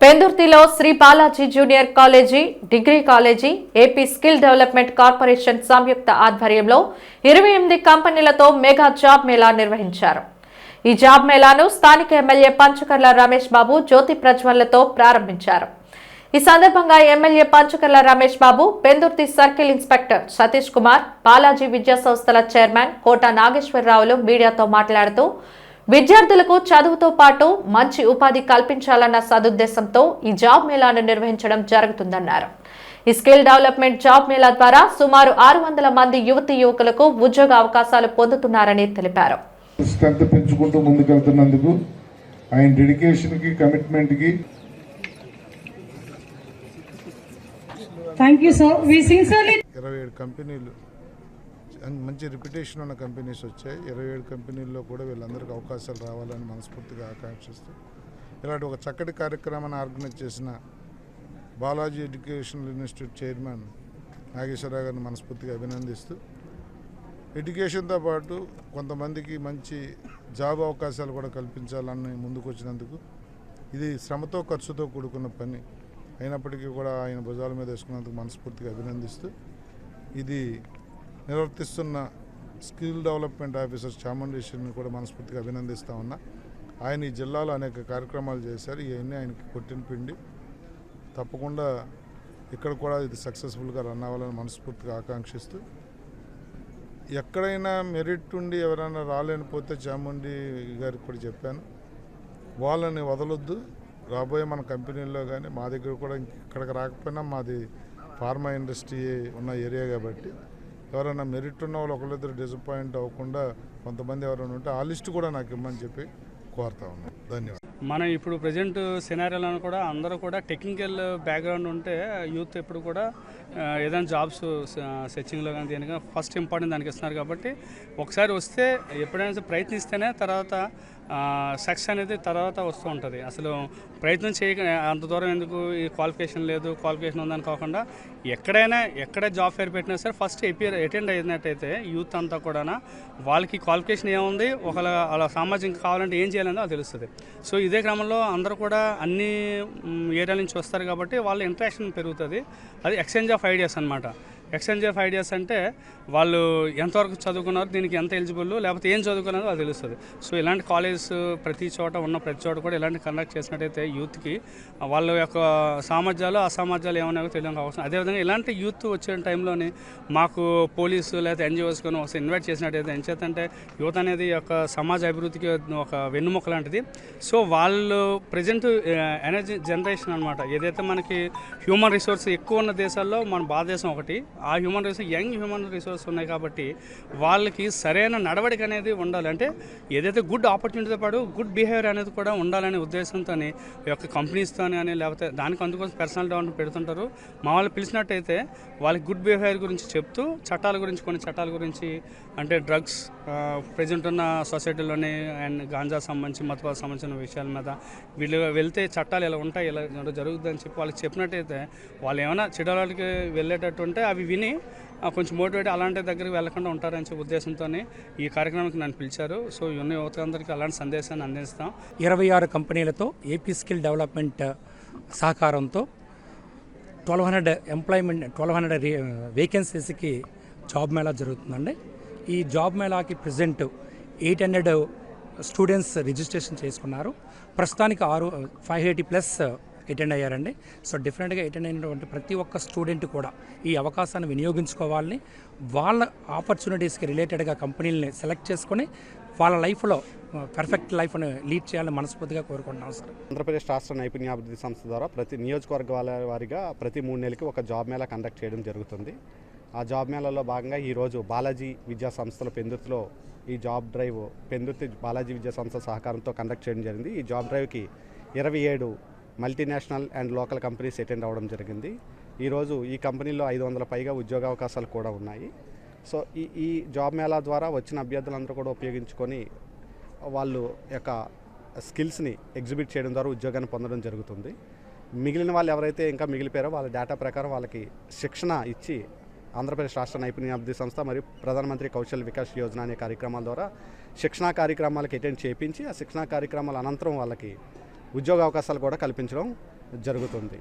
పెందుర్తిలో Shri Balaji junior college degree college AP skill development corporation సంయుక్త ఆధ్వర్యంలో ఇరవై ఎనిమిది కంపెనీలతో మెగా జాబ్ మేళా నిర్వహించారు. ఈ జాబ్ మేళాను స్థానిక ఎమ్మెల్యే పంచకర్ల రమేష్ బాబు జ్యోతి ప్రజ్వలతో ప్రారంభించారు. ఈ సందర్భంగా MLA Panchakarla Ramesh Babu Pendurthi circle inspector Satish Kumar Balaji విద్యా సంస్థల చైర్మన్ కోట నాగేశ్వరరావులు మీడియాతో మాట్లాడుతూ విద్యార్థులకు చదువుతో పాటు మంచి ఉపాధి కల్పించాలన్న సదుద్దేశంతో ఈ జాబ్ మేళాను నిర్వహించడం జరుగుతుందన్నారు. ఈ స్కిల్ డెవలప్మెంట్ జాబ్ మేళా ద్వారా సుమారు ఆరు వందల మంది యువతి యువకులకు ఉద్యోగ అవకాశాలు పొందుతున్నారని తెలిపారు. స్ట్రెంత్ పెంచుకుంటూ ముందుకెళ్తున్నందుకు ఆయన డెడికేషన్కి కమిట్మెంట్కి కంపెనీలు మంచి రిప్యుటేషన్ ఉన్న కంపెనీస్ వచ్చాయి. ఇరవై ఏడు కంపెనీల్లో కూడా వీళ్ళందరికీ అవకాశాలు రావాలని మనస్ఫూర్తిగా ఆకాంక్షిస్తూ ఇలాంటి ఒక చక్కటి కార్యక్రమాన్ని ఆర్గనైజ్ చేసిన Balaji educational institute chairman Nageswara Rao గారిని మనస్ఫూర్తిగా అభినందిస్తూ ఎడ్యుకేషన్తో పాటు కొంతమందికి మంచి జాబ్ అవకాశాలు కూడా కల్పించాలని ముందుకొచ్చినందుకు ఇది శ్రమతో ఖర్చుతో కూడుకున్న పని అయినప్పటికీ కూడా ఆయన భుజాల మీద వేసుకున్నందుకు మనస్ఫూర్తిగా అభినందిస్తూ ఇది నిర్వర్తిస్తున్న స్కిల్ డెవలప్మెంట్ ఆఫీసర్ చాముండేశ్వరిని కూడా మనస్ఫూర్తిగా అభినందిస్తా ఉన్నా. ఆయన ఈ జిల్లాలో అనేక కార్యక్రమాలు చేశారు. ఇవన్నీ ఆయనకి కొట్టిన పిండి. తప్పకుండా ఇక్కడ కూడా ఇది సక్సెస్ఫుల్గా రన్ అవ్వాలని మనస్ఫూర్తిగా ఆకాంక్షిస్తూ ఎక్కడైనా మెరిట్ ఉండి ఎవరైనా రాలేనిపోతే చాముండి గారికి కూడా చెప్పాను. వాళ్ళని వదలొద్దు. రాబోయే మన కంపెనీల్లో కానీ మా దగ్గర కూడా ఇక్కడికి రాకపోయినా మాది ఫార్మా ఇండస్ట్రీ ఉన్న ఏరియా కాబట్టి ఎవరైనా మెరిట్ ఉన్న వాళ్ళు ఒకళ్ళిద్దరు డిసప్పాయింట్ అవ్వకుండా కొంతమంది ఎవరైనా ఉంటే ఆ లిస్ట్ కూడా నాకు ఇమ్మని చెప్పి కోరుతా ఉన్నాను ధన్యవాదాలు. మనం ఇప్పుడు ప్రజెంట్ సినారియోలో కూడా అందరూ కూడా టెక్నికల్ బ్యాక్గ్రౌండ్ ఉంటే యూత్ ఎప్పుడు కూడా ఏదైనా జాబ్స్ సెర్చింగ్లో కానీ దేనిగా ఫస్ట్ ఇంపార్టెంట్ దానికి ఇస్తున్నారు కాబట్టి ఒకసారి వస్తే ఎప్పుడైనా ప్రయత్నిస్తేనే తర్వాత సెక్స్ అనేది తర్వాత వస్తూ ఉంటుంది. అసలు ప్రయత్నం చేయక అంత దూరం ఎందుకు ఈ క్వాలిఫికేషన్ లేదు? క్వాలిఫికేషన్ ఉందని కాకుండా ఎక్కడైనా ఎక్కడ జాబ్ ఫేర్ పెట్టినా సరే ఫస్ట్ ఎపియర్ అటెండ్ అయినట్టయితే యూత్ అంతా కూడా వాళ్ళకి క్వాలిఫికేషన్ ఏముంది? ఒకవేళ అలా సామాజిక కావాలంటే ఏం చేయాలనేది అది తెలుస్తుంది. సో ఇదే క్రమంలో అందరూ కూడా అన్ని ఏరియాల నుంచి వస్తారు కాబట్టి వాళ్ళ ఇంట్రాక్షన్ పెరుగుతుంది. అది ఎక్స్చేంజ్ ఆఫ్ ఐడియాస్ అనమాట ఎక్స్చేంజ్ ఆఫ్ ఐడియాస్ అంటే వాళ్ళు ఎంతవరకు చదువుకున్నారు దీనికి ఎంత ఎలిజిబుల్ లేకపోతే ఏం చదువుకున్నారో అది తెలుస్తుంది. సో ఇలాంటి కాలేజెస్ ప్రతి చోట ఉన్న ప్రతి చోట కూడా ఇలాంటి కండక్ట్ చేసినట్టయితే యూత్కి వాళ్ళ యొక్క సామర్థ్యాలు అసామర్థ్యాలు ఏమైనా తెలియక అవసరం. అదేవిధంగా ఇలాంటి యూత్ వచ్చే టైంలోనే మాకు పోలీసు లేదా ఎన్జిఓస్ కానీ ఒకసారి ఇన్వైట్ చేసినట్టయితే ఏం చేతంటే యువత అనేది ఒక సమాజ అభివృద్ధికి ఒక వెన్నుముక లాంటిది. సో వాళ్ళు ప్రజెంట్ ఎనర్జీ జనరేషన్ అనమాట ఏదైతే మనకి హ్యూమన్ రిసోర్స్ ఎక్కువ ఉన్న దేశాల్లో మన భారతదేశం ఒకటి ఆ human resource young human resource ఉన్నాయి కాబట్టి వాళ్ళకి సరైన నడవడిక అనేది ఉండాలి. అంటే ఏదైతే గుడ్ ఆపర్చునిటీతో పాటు గుడ్ బిహేవియర్ అనేది కూడా ఉండాలనే ఉద్దేశంతో ఈ యొక్క కంపెనీస్తో కానీ లేకపోతే దానికి అందుకోసం పర్సనల్ డెవలప్మెంట్ పెడుతుంటారు. మా వాళ్ళు పిలిచినట్టయితే వాళ్ళకి గుడ్ బిహేవియర్ గురించి చెప్తూ చట్టాల గురించి కొన్ని చట్టాల గురించి అంటే డ్రగ్స్ ప్రజెంట్ ఉన్న సొసైటీలోని అండ్ గాంజా సంబంధించి మతపాలకు సంబంధించిన విషయాల మీద వీళ్ళు వెళ్తే చట్టాలు ఇలా ఉంటాయి ఇలా జరుగుతుందని చెప్పి వాళ్ళకి చెప్పినట్టయితే వాళ్ళు ఏమైనా చెడలకి వెళ్ళేటట్టు ఉంటే అవి విని కొంచెం మోటివేట్ అలాంటి దగ్గరికి వెళ్ళకుండా ఉంటారని చెప్పి ఈ కార్యక్రమానికి నన్ను పిలిచారు. సో యువ యువతందరికీ అలాంటి సందేశాన్ని అందిస్తాం. ఇరవై ఆరు కంపెనీలతో ఏపీ స్కిల్ డెవలప్మెంట్ సహకారంతో twelve hundred employment twelve hundred వేకెన్సీస్కి job mela జరుగుతుందండి. ఈ job మేళాకి present eight hundred students registration చేసుకున్నారు. ప్రస్తుతానికి ఆరు ఫైవ్ ఎయిటీ ప్లస్ అటెండ్ అయ్యారండి. సో డిఫరెంట్గా అటెండ్ అయినటువంటి ప్రతి ఒక్క స్టూడెంట్ కూడా ఈ అవకాశాన్ని వినియోగించుకోవాలని వాళ్ళ ఆపర్చునిటీస్కి రిలేటెడ్గా కంపెనీలని సెలెక్ట్ చేసుకొని వాళ్ళ లైఫ్లో పర్ఫెక్ట్ లైఫ్ని లీడ్ చేయాలని మనస్ఫూర్తిగా కోరుకుంటున్నాం సార్. ఆంధ్రప్రదేశ్ రాష్ట్ర నైపుణ్యాభివృద్ధి సంస్థ ద్వారా ప్రతి నియోజకవర్గ వారిగా ప్రతి మూడు నెలలకి ఒక జాబ్ మేళా కండక్ట్ చేయడం జరుగుతుంది. ఆ జాబ్ మేళాలో భాగంగా ఈరోజు బాలాజీ విద్యా సంస్థల పెందుర్తిలో ఈ జాబ్ డ్రైవ్ పెందుర్తి బాలాజీ విద్యా సంస్థ సహకారంతో కండక్ట్ చేయడం జరిగింది. ఈ జాబ్ డ్రైవ్కి ఇరవై ఏడు multinational and local companies attend అవ్వడం జరిగింది. ఈరోజు ఈ కంపెనీలో ఐదు వందల పైగా ఉద్యోగ అవకాశాలు కూడా ఉన్నాయి. సో ఈ ఈ జాబ్ మేళా ద్వారా వచ్చిన అభ్యర్థులందరూ కూడా ఉపయోగించుకొని వాళ్ళు యొక్క స్కిల్స్ని ఎగ్జిబిట్ చేయడం ద్వారా ఉద్యోగాన్ని పొందడం జరుగుతుంది. మిగిలిన వాళ్ళు ఎవరైతే ఇంకా మిగిలిపోయారో వాళ్ళ డేటా ప్రకారం వాళ్ళకి శిక్షణ ఇచ్చి ఆంధ్రప్రదేశ్ రాష్ట్ర నైపుణ్యాభివృద్ధి సంస్థ మరియు ప్రధానమంత్రి కౌశల్ వికాస్ యోజన అనే కార్యక్రమాల ద్వారా శిక్షణా కార్యక్రమాలకు అటెండ్ చేయించి ఆ శిక్షణా కార్యక్రమాల అనంతరం వాళ్ళకి ఉద్యోగ అవకాశాలు కూడా కల్పించడం జరుగుతుంది.